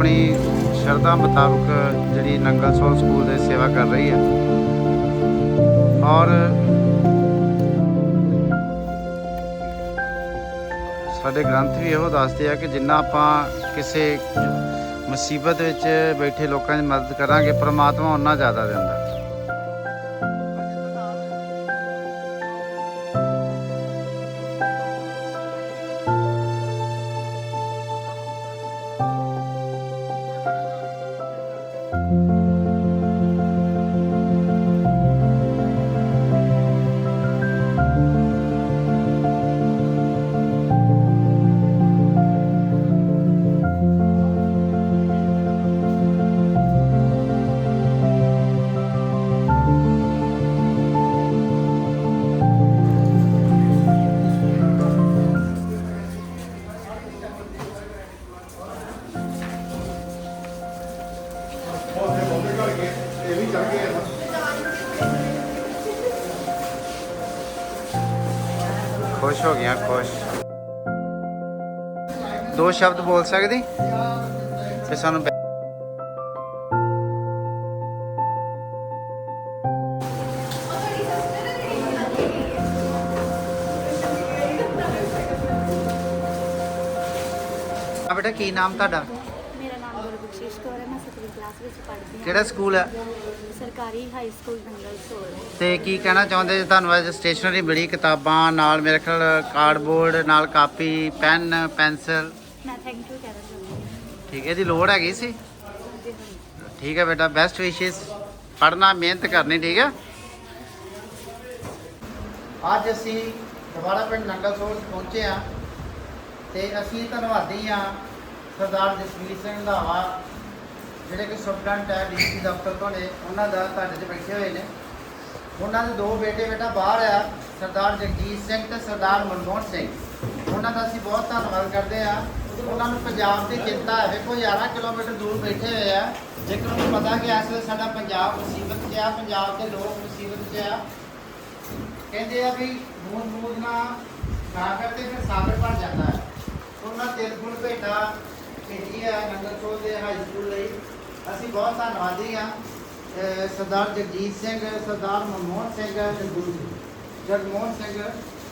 ਆਪਣੀ ਸ਼ਰਧਾ ਮੁਤਾਬਕ ਜਿਹੜੀ ਨੰਗਲ ਸੋਲ ਸਕੂਲ ਦੇ ਸੇਵਾ ਕਰ ਰਹੀ ਹੈ। ਔਰ ਸਾਡੇ ਗ੍ਰੰਥ ਵੀ ਇਹੋ ਦੱਸਦੇ ਆ ਕਿ ਜਿੰਨਾ ਆਪਾਂ ਕਿਸੇ ਮੁਸੀਬਤ ਵਿੱਚ ਬੈਠੇ ਲੋਕਾਂ ਦੀ ਮਦਦ ਕਰਾਂਗੇ, ਪ੍ਰਮਾਤਮਾ ਉਹਨਾਂ ਜ਼ਿਆਦਾ ਦਿੰਦਾ। ਖੁਸ਼ ਹੋ ਗਿਆ ਖੁਸ਼। ਦੋ ਸ਼ਬਦ ਬੋਲ ਸਕਦੀ? ਤੇ ਸਾਨੂੰ ਆ ਬੇਟਾ ਕੀ ਨਾਮ ਤੁਹਾਡਾ? ਮੇਰਾ ਨਾਮ ਗੁਰਬਖਸ਼ਿਸ਼ ਕੌਰ ਹੈ ਮੈਂ ਸੱਤਵੀਂ ਕਲਾਸ ਵਿੱਚ ਪੜ੍ਹਦੀ ਹਾਂ। ਕਿਹੜਾ ਸਕੂਲ ਹੈ? ਸਰਕਾਰੀ ਹਾਈ ਸਕੂਲ ਨੰਗਲ ਸੋਲ ਤੇ ਕੀ ਕਹਿਣਾ ਚਾਹੁੰਦੇ ਜੀ ਤੁਹਾਨੂੰ ਅੱਜ ਸਟੇਸ਼ਨਰੀ ਮਿਲੀ ਕਿਤਾਬਾਂ ਨਾਲ? ਮੇਰੇ ਖਿਆਲ ਕਾਰਡਬੋਰਡ ਨਾਲ ਕਾਪੀ ਪੈਨ ਪੈਨਸਲ ਮੈਂ ਥੈਂਕ ਯੂ ਕਹਿਣਾ ਚਾਹੁੰਦੀ ਹਾਂ। ਠੀਕ ਹੈ ਜੀ ਲੋੜ ਹੈਗੀ ਸੀ? ਜੀ ਹਾਂ ਠੀਕ ਹੈ ਬੇਟਾ ਬੈਸਟ ਵਿਸ਼ੇਸ ਪੜਨਾ ਮਿਹਨਤ ਕਰਨੀ ਠੀਕ ਹੈ? ਅੱਜ ਅਸੀਂ ਦੁਬਾਰਾ ਪਿੰਡ ਨੰਗਲ ਸੋਲ ਪਹੁੰਚੇ ਆ ਤੇ ਅਸੀਂ ਧੰਨਵਾਦੀ ਆ ਸਰਦਾਰ ਜਸਵੀਰ ਸਿੰਘ ਰੰਧਾਵਾ ਜਿਹੜੇ ਕਿ ਸੁਪਰਡੈਂਟ ਹੈ ਡੀਸੀ ਦਫ਼ਤਰ ਤੋਂ ਨੇ, ਉਹਨਾਂ ਦਾ ਤੁਹਾਡੇ 'ਚ ਬੈਠੇ ਹੋਏ ਨੇ। ਉਹਨਾਂ ਦੇ ਦੋ ਬੇਟੇ ਬੇਟਾ ਬਾਹਰ ਆ, ਸਰਦਾਰ ਜਗਜੀਤ ਸਿੰਘ ਤੇ ਸਰਦਾਰ ਮਨਮੋਹਨ ਸਿੰਘ। ਉਹਨਾਂ ਦਾ ਅਸੀਂ ਬਹੁਤ ਧੰਨਵਾਦ ਕਰਦੇ ਆ ਉਹਨਾਂ ਨੂੰ ਪੰਜਾਬ ਦੀ ਚਿੰਤਾ ਹੈ। ਵੇਖੋ 11 ਕਿਲੋਮੀਟਰ ਦੂਰ ਬੈਠੇ ਹੋਏ ਆ। ਜੇਕਰ ਉਹਨੂੰ ਪਤਾ ਕਿ ਇਸ ਵੇਲੇ ਸਾਡਾ ਪੰਜਾਬ ਮੁਸੀਬਤ 'ਚ ਆ, ਪੰਜਾਬ ਦੇ ਲੋਕ ਮੁਸੀਬਤ 'ਚ ਆ। ਕਹਿੰਦੇ ਆ ਵੀ ਬੂੰਦ ਬੂੰਦ ਨਾ ਗਾ ਕਰਦੇ, ਫਿਰ ਸਾਗਰ ਭਰ ਜਾਂਦਾ ਹੈ। ਉਹਨਾਂ ਤਿਲ ਫੁੱਲ ਭੇਟਾ ਭੇਜੀ ਆ ਨੰਗਲ ਚੋਲ ਦੇ ਹਾਈ ਸਕੂਲ ਲਈ। ਅਸੀਂ ਬਹੁਤ ਧੰਨਵਾਦੀ ਆ ਸਰਦਾਰ ਜਗਜੀਤ ਸਿੰਘ, ਸਰਦਾਰ ਮਨਮੋਹਨ ਸਿੰਘ ਜਗਮੋਹਨ ਸਿੰਘ,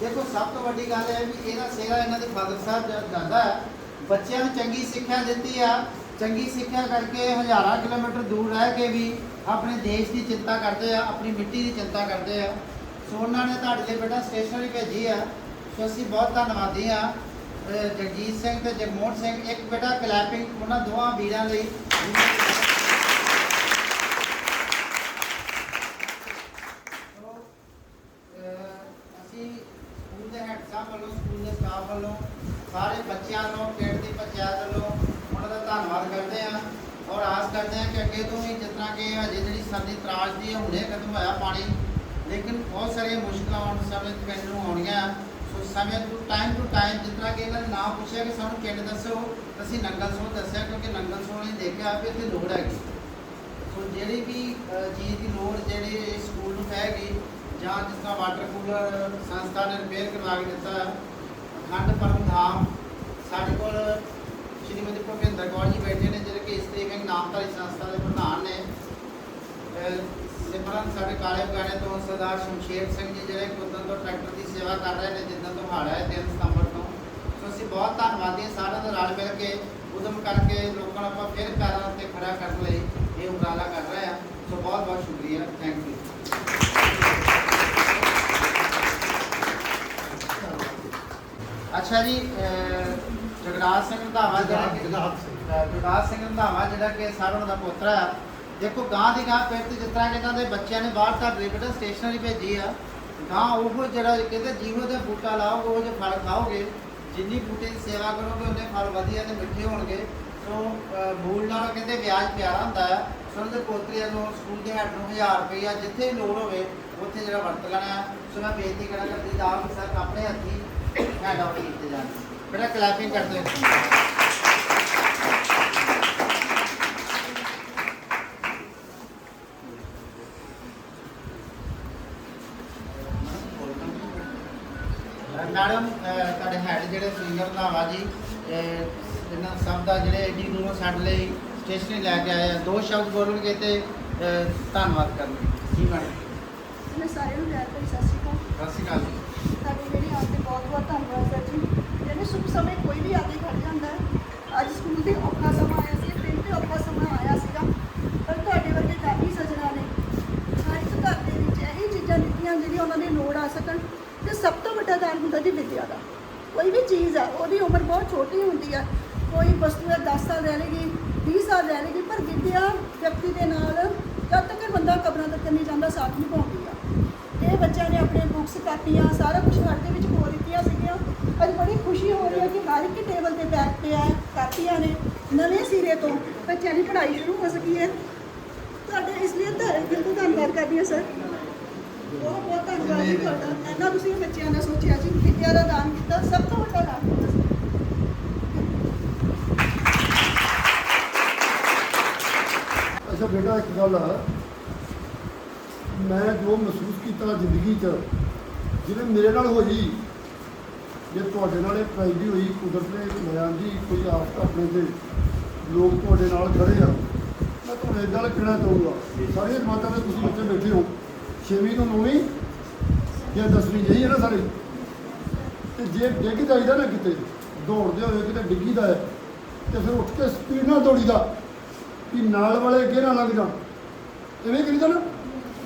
ਦੇਖੋ, ਸਭ ਤੋਂ ਵੱਡੀ ਗੱਲ ਹੈ ਵੀ ਇਹਦਾ ਸਿਹਰਾ ਇਹਨਾਂ ਦੇ ਫਾਦਰ ਸਾਹਿਬ ਜਦ ਹੈ। ਬੱਚਿਆਂ ਨੂੰ ਚੰਗੀ ਸਿੱਖਿਆ ਦਿੱਤੀ ਆ। ਚੰਗੀ ਸਿੱਖਿਆ ਕਰਕੇ ਹਜ਼ਾਰਾਂ ਕਿਲੋਮੀਟਰ ਦੂਰ ਰਹਿ ਕੇ ਵੀ ਆਪਣੇ ਦੇਸ਼ ਦੀ ਚਿੰਤਾ ਕਰਦੇ ਆ, ਆਪਣੀ ਮਿੱਟੀ ਦੀ ਚਿੰਤਾ ਕਰਦੇ ਆ। ਸੋ ਉਹਨਾਂ ਨੇ ਤੁਹਾਡੇ ਲਈ ਬੇਟਾ ਸਟੇਸ਼ਨਰੀ ਭੇਜੀ ਆ। ਸੋ ਅਸੀਂ ਬਹੁਤ ਧੰਨਵਾਦੀ ਆ ਜਗਜੀਤ ਸਿੰਘ ਤੇ ਜਗਮੋਹਨ ਸਿੰਘ। ਇੱਕ ਬੇਟਾ ਕਲੈਪਿੰਗ, ਉਹਨਾਂ ਦੋਵਾਂ ਵੀਰਾਂ ਲਈ ਸੋ, ਅਹ ਅਸੀਂ ਸਕੂਲ ਦੇ ਹੈਡ ਸਾਹਿਬ ਵੱਲੋਂ ਸਕੂਲ ਦੇ ਸਟਾਫ ਵੱਲੋਂ ਸਾਰੇ ਬੱਚਿਆਂ ਨੂੰ ਪਿੰਡ ਦੀ ਪੰਚਾਇਤ ਵੱਲੋਂ ਉਹਨਾਂ ਦਾ ਧੰਨਵਾਦ ਕਰਦੇ ਆ ਔਰ ਆਸ ਕਰਦੇ ਆ ਕਿ ਅੱਗੇ ਤੋਂ ਵੀ ਜਿਸ ਤਰ੍ਹਾਂ ਕਿ ਹਜੇ ਜਿਹੜੀ ਸਰਦੀ ਤਰਾਸ਼ਦੀ ਹੈ ਹੁਣੇ ਖਤਮ ਹੋਇਆ ਪਾਣੀ, ਲੇਕਿਨ ਬਹੁਤ ਸਾਰੀਆਂ ਮੁਸ਼ਕਲਾਂ ਆਉਣ ਸਮੇਂ ਪਿੰਡ ਨੂੰ ਆਉਣੀਆਂ। ਸੋ ਸਮੇਂ ਤੋਂ ਟਾਈਮ ਟੂ ਟਾਈਮ ਜਿਸ ਤਰ੍ਹਾਂ ਕਿ ਇਹਨਾਂ ਨੇ ਨਾਮ ਪੁੱਛਿਆ ਕਿ ਸਾਨੂੰ ਪਿੰਡ ਦੱਸੋ, ਅਸੀਂ ਨੰਗਲ ਸੋਹ ਦੱਸਿਆ ਕਿਉਂਕਿ ਨੰਗਲ ਸੋਹ ਨੇ ਦੇਖਿਆ ਵੀ ਇੱਥੇ ਲੋੜ ਹੈਗੀ। ਸੋ ਜਿਹੜੀ ਵੀ ਚੀਜ਼ ਦੀ ਲੋੜ ਜਿਹੜੇ ਸਕੂਲ ਨੂੰ ਗਈ, ਜਾਂ ਜਿਸ ਤਰ੍ਹਾਂ ਵਾਟਰ ਕੂਲਰ ਸੰਸਥਾ ਨੇ ਰਿਪੇਅਰ ਕਰਵਾ ਕੇ ਦਿੱਤਾ ਖੰਡ ਪਰਮ ਧਾਮ, ਸਾਡੇ ਕੋਲ ਸ਼੍ਰੀਮਤੀ ਭੁਪਿੰਦਰ ਕੌਰ ਜੀ ਬੈਠੇ ਨੇ, ਜਿਹੜੇ ਕਿ ਇਸਤਰੀ ਨਾਮਧਾਰੀ ਸੰਸਥਾ ਦੇ ਪ੍ਰਧਾਨ ਨੇ ਸਿਮਰਨ ਸਾਡੇ ਕਾਲੇ ਬਗਾਨੇ ਤੋਂ ਸਰਦਾਰ ਸ਼ਮਸ਼ੇਰ ਸਿੰਘ ਜੀ ਜਿਹੜੇ ਕਿ ਤੋਂ ਟਰੈਕਟਰ ਦੀ ਸੇਵਾ ਕਰ ਰਹੇ ਨੇ ਜਿੱਦਾਂ ਤੋਂ ਹਾੜਾ ਹੈ 3 ਸਤੰਬਰ ਤੋਂ। ਸੋ ਅਸੀਂ ਬਹੁਤ ਧੰਨਵਾਦੀ ਹਾਂ ਸਾਰਿਆਂ ਦਾ ਰਲ ਮਿਲ ਕੇ ਉਦਮ ਕਰਕੇ ਲੋਕਾਂ ਨੂੰ ਆਪਾਂ ਫਿਰ ਪੈਰਾਂ ਉੱਤੇ ਖੜਾ ਕਰਨ ਲਈ ਇਹ ਉਪਰਾਲਾ ਕਰ ਰਹੇ ਹਾਂ। ਸੋ ਬਹੁਤ ਬਹੁਤ ਸ਼ੁਕਰੀਆ। ਥੈਂਕ ਯੂ ਅੱਛਾ ਜੀ ਜਗਰਾਜ ਸਿੰਘ ਰੰਧਾਵਾ ਜਿਹੜਾ ਕਿ ਅਹ, ਜਗਰਾਜ ਸਿੰਘ ਰੰਧਾਵਾ, ਜਿਹੜਾ ਕਿ ਸਾਰੋਂ ਦਾ ਪੋਤਰਾ ਆ। ਦੇਖੋ, ਗਾਂ ਦੀ ਗਾਂ ਫਿਰ ਜਿਸ ਤਰ੍ਹਾਂ ਕਿ ਇਹਨਾਂ ਦੇ ਬੱਚਿਆਂ ਨੇ ਬਾਹਰ ਤਾਂ ਬੇਟਾ ਸਟੇਸ਼ਨਰੀ ਭੇਜੀ ਆ, ਗਾਂ ਉਹ ਜਿਹੜਾ ਕਹਿੰਦੇ ਜੀਵੋ ਦੇ ਬੂਟਾ ਲਾਓ ਉਹ ਜੇ ਫਲ ਖਾਓਗੇ, ਜਿੰਨੀ ਬੂਟੇ ਦੀ ਸੇਵਾ ਕਰੋਗੇ, ਉਹਨੇ ਫਲ ਵਧੀਆ ਤੇ ਮਿੱਠੇ ਹੋਣਗੇ। ਸੋ ਮੂਲ ਬੂਲ ਨਾਲੋਂ ਕਹਿੰਦੇ ਵਿਆਜ ਪਿਆਰਾ ਹੁੰਦਾ ਆ। ਸੋ ਉਹਦੇ ਪੋਤਰੀਆਂ ਨੂੰ ਸਕੂਲ ਦੇ ਹੈਡ ਨੂੰ 1000 ਰੁਪਈਆ ਜਿੱਥੇ ਲੋੜ ਹੋਵੇ, ਉੱਥੇ ਜਿਹੜਾ ਵਰਤ ਲੈਣਾ ਸੋ ਮੈਂ ਬੇਨਤੀ ਕਰਾਂ ਕਰਦੀ ਦਾ ਸਰ ਆਪਣੇ ਹੱਥੀ ਹੈਡ ਆਊਟ ਕੀਤੇ ਜਾਣ। ਬੇਟਾ ਕਲੈਪਿੰਗ ਕਰਦੇ ਦਿਓ ਮੈਡਮ ਤੁਹਾਡੇ ਹੈਡ ਜਿਹੜੇ ਸੁਰਿੰਦਰ ਨਾਵਾ ਜੀ ਇਹਨਾਂ ਸਭ ਦਾ ਜਿਹੜੇ ਏਡੀ ਦੂਰੋਂ ਸਾਡੇ ਲਈ ਸਟੇਸ਼ਨ ਲੈ ਕੇ ਆਏ ਆ ਦੋ ਸ਼ਬਦ ਬੋਲਣਗੇ ਤੇ ਧੰਨਵਾਦ ਕਰਨਗੇ। ਜੀ ਮੈਡਮ। ਮੈਂ ਸਾਰਿਆਂ ਨੂੰ ਪਿਆਰ ਭਰੀ ਸਤਿ ਸ਼੍ਰੀ ਅਕਾਲ। ਸਤਿ ਸ਼੍ਰੀ ਅਕਾਲ ਜੀ। ਤੁਹਾਡੇ ਜਿਹੜੀ ਆਉਣ ਤੇ ਬਹੁਤ ਬਹੁਤ ਧੰਨਵਾਦ ਸਰ ਜੀ। ਜਿਹੜੇ ਸ਼ੁਭ ਸਮੇਂ ਕੋਈ ਵੀ ਆ ਕੇ ਖੜ ਜਾਂਦਾ ਹੈ ਅੱਜ ਸਕੂਲ ਦੇ ਔਖਾ ਸਮਾਂ ਆਇਆ ਸੀ ਪਿੰਡ ਤੇ ਔਖਾ ਸਮਾਂ ਆਇਆ ਸੀਗਾ ਪਰ ਤੁਹਾਡੇ ਵਰਗੇ ਕਾਫੀ ਸੱਜਣਾ ਨੇ ਹਰ ਇੱਕ ਘਰ ਦੇ ਵਿੱਚ ਇਹੀ ਚੀਜ਼ਾਂ ਦਿੱਤੀਆਂ ਜਿਹੜੀਆਂ ਉਹਨਾਂ ਦੀ ਲੋੜ ਆ ਸਕਣ ਤੇ ਸਭ ਤੋਂ ਵੱਡਾ ਦਾਨ ਹੁੰਦਾ ਜੀ ਵਿਦਿਆ ਦਾ ਕੋਈ ਵੀ ਚੀਜ਼ ਆ ਉਹਦੀ ਉਮਰ ਬਹੁਤ ਛੋਟੀ ਹੁੰਦੀ ਆ ਕੋਈ ਵਸਤੂ ਹੈ 10 ਸਾਲ ਰਹਿ ਲੇਗੀ 20 ਸਾਲ ਰਹਿ ਲੇਗੀ ਪਰ ਵਿਦਿਆ ਵਿਅਕਤੀ ਦੇ ਨਾਲ ਜਦ ਤੱਕ ਇਹ ਬੰਦਾ ਕਬਰਾਂ ਤੱਕ ਨਹੀਂ ਜਾਂਦਾ ਸਾਥ ਨਿਭਾਉਂਦੀ ਆ ਇਹ ਬੱਚਿਆਂ ਨੇ ਆਪਣੇ ਬੁੱਕਸ ਸਾਰਾ ਕੁਝ ਘਰ ਦੇ ਵਿੱਚ ਖੋਲ ਦਿੱਤੀਆਂ ਸੀਗੀਆਂ। ਅੱਜ ਬੜੀ ਖੁਸ਼ੀ ਹੋ ਰਹੀ ਹੈ ਕਿ ਹਰ ਇੱਕ ਟੇਬਲ ਤੇ ਬੈਠ ਪਿਆ ਹੈ ਕਾਪੀਆਂ ਨੇ ਨਵੇਂ ਸਿਰੇ ਤੋਂ। ਬੱਚਿਆਂ ਦੀ ਪੜ੍ਹਾਈ ਸ਼ੁਰੂ ਹੋ ਸਕੀ ਹੈ। ਤੁਹਾਡੇ ਇਸ ਲਈ ਤਾਂ ਦਿਲ ਤੋਂ ਧੰਨਵਾਦ ਕਰਦੀ ਹਾਂ ਸਰ ਬਹੁਤ ਬਹੁਤ ਧੰਨਵਾਦ ਜੀ ਤੁਹਾਡਾ। ਇੰਨਾ ਤੁਸੀਂ ਬੱਚਿਆਂ ਦਾ ਸੋਚਿਆ ਜੀ ਵਿਦਿਆ ਦਾ ਦਾਨ ਕੀਤਾ, ਸਭ ਤੋਂ ਵੱਡਾ ਦਾਨ ਅੱਛਾ ਬੇਟਾ, ਇੱਕ ਗੱਲ ਆ। ਮੈਂ ਜੋ ਮਹਿਸੂਸ ਕੀਤਾ ਜ਼ਿੰਦਗੀ 'ਚ ਜਿਵੇਂ ਮੇਰੇ ਨਾਲ ਹੋਈ, ਜੇ ਤੁਹਾਡੇ ਨਾਲ ਇਹ ਟ੍ਰੈਜਡੀ ਹੋਈ, ਕੁਦਰਤ ਨੇ ਲਿਆਂ ਜੀ ਕੋਈ ਆਫਤ ਆਪਣੇ ਤੇ, ਲੋਕ ਤੁਹਾਡੇ ਨਾਲ ਖੜੇ ਆ। ਮੈਂ ਤੁਹਾਨੂੰ ਇੱਕ ਗੱਲ ਕਹਿਣਾ ਚਾਹੂੰਗਾ? ਸਾਰੀਆਂ ਜਮਾਤਾਂ ਦੇ ਤੁਸੀਂ ਬੱਚੇ ਬੈਠੇ ਹੋ। ਛੇਵੀਂ ਤੋਂ ਨੌਵੀਂ ਜਾਂ ਦਸਵੀਂ ਜਿਹੀ ਹੈ ਨਾ ਸਾਰੇ? ਤੇ ਜੇ ਡਿੱਗ ਜਾਈਦਾ ਨਾ ਕਿਤੇ, ਦੌੜਦੇ ਹੋਏ ਕਿਤੇ ਡਿੱਗੀਦਾ ਹੈ, ਤੇ ਫਿਰ ਉੱਠ ਕੇ ਸਪੀਡ ਨਾਲ ਦੌੜੀਦਾ ਕਿ ਨਾਲ ਵਾਲੇ ਅੱਗੇ ਨਾ ਲੰਘ ਜਾਣ। ਐਵੇਂ ਕਰੀਦਾ ਨਾ?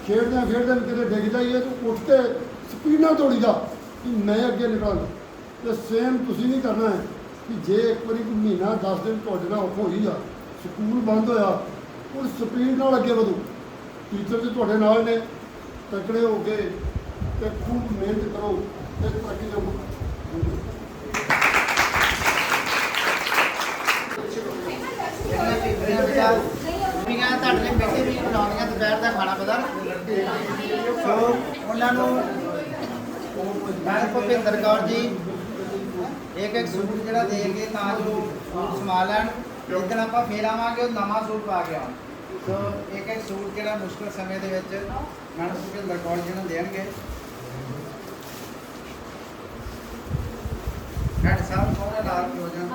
ਖੇਡਦਿਆਂ ਖੇਡਦੇ ਕਿਤੇ ਡਿੱਗ ਜਾਈਏ ਤੂੰ ਉੱਠ ਕੇ ਸਪੀਡ ਨਾਲ ਦੌੜੀਦਾ ਕਿ ਮੈਂ ਅੱਗੇ ਨਿਕਲਾਂ। ਤੇ ਸੇਮ ਤੁਸੀਂ ਨਹੀਂ ਕਰਨਾ ਹੈ ਕਿ ਜੇ ਇੱਕ ਵਾਰੀ ਕੋਈ ਮਹੀਨਾ 10 ਦਿਨ ਤੁਹਾਡੇ ਨਾਲ ਔਖ ਹੋਈ ਆ ਸਕੂਲ ਬੰਦ ਹੋਇਆ ਉਹ ਸਪੀਡ ਨਾਲ ਅੱਗੇ ਵਧੋ। ਟੀਚਰ ਜੀ ਤੁਹਾਡੇ ਨਾਲ ਨੇ ਤਕੜੇ ਹੋ ਕੇ ਤੇ ਖੂਬ ਮਿਹਨਤ ਕਰੋ ਤੇ ਤਰੱਕੀ ਦੇ ਵੀ ਕਹਿੰਦਾ ਤੁਹਾਡੇ ਲਈ ਬੇਟੇ ਵੀ ਬਣਾਉਣੀਆਂ ਦੁਪਹਿਰ ਦਾ ਖਾਣਾ ਪਤਾ ਸੋ ਉਹਨਾਂ ਨੂੰ ਮੈਡਮ ਭੁਪਿੰਦਰ ਕੌਰ ਜੀ। ਇੱਕ ਇੱਕ ਸੂਟ ਜਿਹੜਾ ਦੇ ਕੇ ਤਾਂ ਜੋ ਸੂਟ ਸਮਾ ਲੈਣ। ਜਿੱਦਣ ਆਪਾਂ ਫੇਰ ਆਵਾਂਗੇ, ਉਹ ਨਵਾਂ ਸੂਟ ਪਾ ਕੇ ਆਉਣ। ਸੋ ਇੱਕ ਇੱਕ ਸੂਟ ਜਿਹੜਾ ਮੁਸ਼ਕਲ ਸਮੇਂ ਦੇ ਵਿੱਚ ਮੈਡਮ ਭੁਪਿੰਦਰ ਕੌਰ ਜੀ ਨੂੰ ਦੇਣਗੇ। ਹੈਡ ਸਾਹਿਬ ਕੋਲ ਲਾਲ ਹੋ ਜਾਣ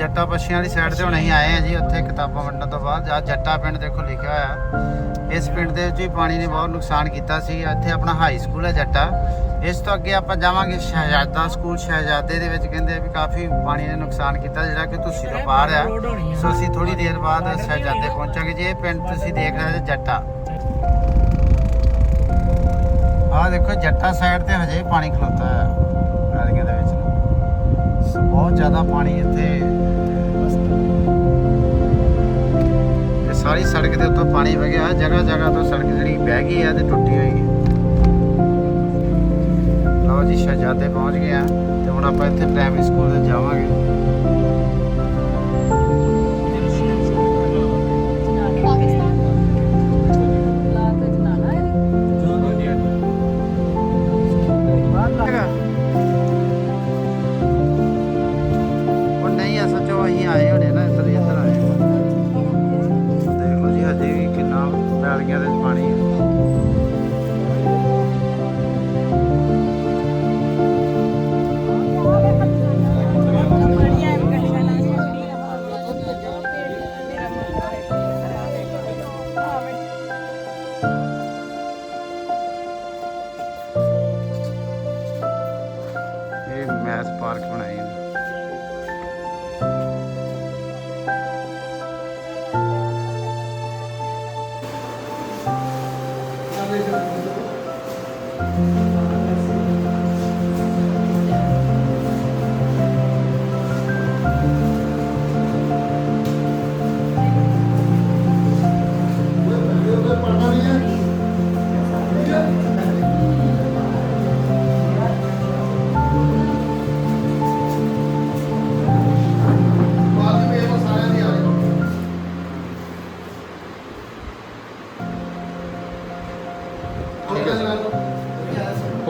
ਜੱਟਾ ਪੱਛੀਆਂ ਵਾਲੀ ਸਾਈਡ ਤੇ ਹੁਣ ਅਸੀਂ ਆਏ ਆ ਜੀ, ਉੱਥੇ ਕਿਤਾਬਾਂ ਵੰਡਣ ਤੋਂ ਬਾਅਦ। ਜਾਂ ਜੱਟਾ ਪਿੰਡ ਦੇਖੋ ਲਿਖਿਆ ਹੋਇਆ। ਇਸ ਪਿੰਡ ਦੇ ਵਿੱਚ ਵੀ ਪਾਣੀ ਨੇ ਬਹੁਤ ਨੁਕਸਾਨ ਕੀਤਾ ਸੀ। ਇੱਥੇ ਆਪਣਾ ਹਾਈ ਸਕੂਲ ਹੈ ਜੱਟਾ। ਇਸ ਤੋਂ ਅੱਗੇ ਆਪਾਂ ਜਾਵਾਂਗੇ ਸ਼ਹਿਜ਼ਾਦਾ ਸਕੂਲ ਸ਼ਹਿਜ਼ਾਦੇ ਦੇ ਵਿੱਚ ਕਹਿੰਦੇ ਵੀ ਕਾਫੀ ਪਾਣੀ ਨੇ ਨੁਕਸਾਨ ਕੀਤਾ, ਜਿਹੜਾ ਕਿ ਤੁਸੀਂ ਤੋਂ ਬਾਹਰ ਆ। ਸੋ ਅਸੀਂ ਥੋੜੀ ਦੇਰ ਬਾਅਦ ਸ਼ਹਿਜ਼ਾਦੇ ਪਹੁੰਚਾਂਗੇ ਜੀ। ਇਹ ਪਿੰਡ ਤੁਸੀਂ ਦੇਖ ਰਹੇ ਹੋ ਜੱਟਾ। ਆਹ ਦੇਖੋ ਜੱਟਾ ਸਾਈਡ ਤੇ ਹਜੇ ਪਾਣੀ ਖਲੋਤਾ ਹੈ ਵਿੱਚ। ਬਹੁਤ ਜ਼ਿਆਦਾ ਪਾਣੀ ਇੱਥੇ। ਸਾਰੀ ਸੜਕ ਦੇ ਉੱਤੋਂ ਪਾਣੀ ਵਗਿਆ ਜਗ੍ਹਾ ਜਗ੍ਹਾ ਤੋਂ ਸੜਕ ਜਿਹੜੀ ਬਹਿ ਗਈ ਹੈ ਤੇ ਟੁੱਟੀ ਹੋਈ ਹੈ ਲਓ ਜੀ, ਸ਼ਹਜ਼ਾਦੇ ਪਹੁੰਚ ਗਏ ਤੇ ਹੁਣ ਆਪਾਂ ਇੱਥੇ ਪ੍ਰਾਇਮਰੀ ਸਕੂਲ ਤੇ ਜਾਵਾਂਗੇ।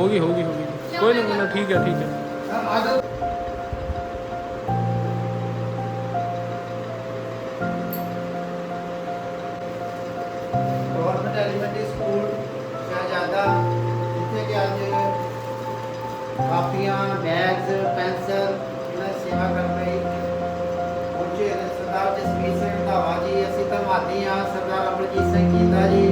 ਹੋ ਗਈ ਹੋ ਗਈ ਹੋ ਗਈ ਕੋਈ ਨਾ ਨਾ ਠੀਕ ਹੈ ਠੀਕ ਹੈ ਗਵਰਨਮੈਂਟ ਬੈਗਸ, ਪੈਨਸਲ ਇਹਨਾਂ ਸੇਵਾ ਕਰ ਰਹੀ ਪੁੱਛੇ ਸਰਦਾਰ ਜਸਮੀਤ ਸਿੰਘ ਧਾਵਾ ਜੀ, ਅਸੀਂ ਧੰਨਵਾਦੀ ਹਾਂ। ਸਰਦਾਰ ਅਮਰਜੀਤ ਸਿੰਘ ਜੀਂਦਾ ਜੀ